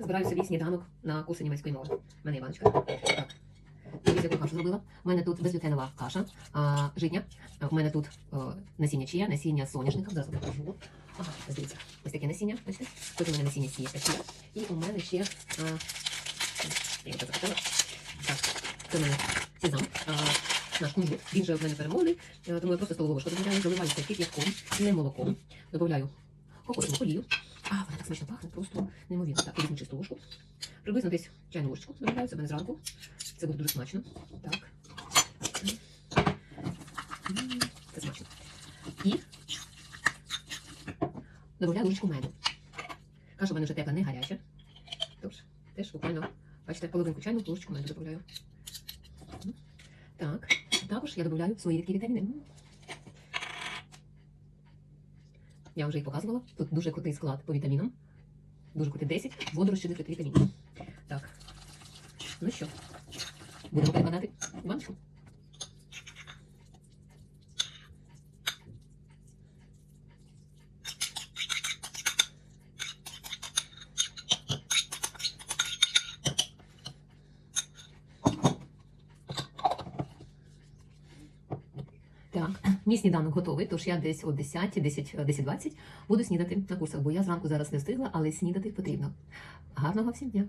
Збираю собі сніданок на курси німецької мови. У мене Іваночка. Так. Дивіться, яку кашу зробила. У мене тут безглютенова каша, а, житня. У мене тут е, насіння чия, насіння соняшника. Зараз покажу. Ага, ось дивіться. Ось таке насіння. Бачите? Тут у мене насіння сієчка чия. І у мене ще... А, я це захопила. Так, це у мене сезам. А, наш кунжут. Він же в мене перемовлений, е, тому я просто столову ложку додаю, заливаю це кип'ятком, не молоком. Додаю кокосову олію. А, вона так смачно пахне, просто неймовірно. Так, візьму чисту ложку. Приблизно десь чайну ложечку додаю, мене зранку. Це буде дуже смачно. Так. Це смачно. І додаю ложечку меду. Каша в мене вже тепла, не гаряча. Тож, теж буквально, бачите, половинку чайну ложечку меду додаю. Так, також я додаю свої рідкі вітаміни. Я вже їх показувала. Тут дуже крутий склад по вітамінам. Дуже крутий 10 водорозчинних вітамінів. Так. Ну що, будемо перекладати баночку. Так, мій сніданок готовий, тож я десь о 10, 10, 10, буду снідати на курсах, бо я зранку зараз не встигла, але снідати потрібно. Гарного всім дня!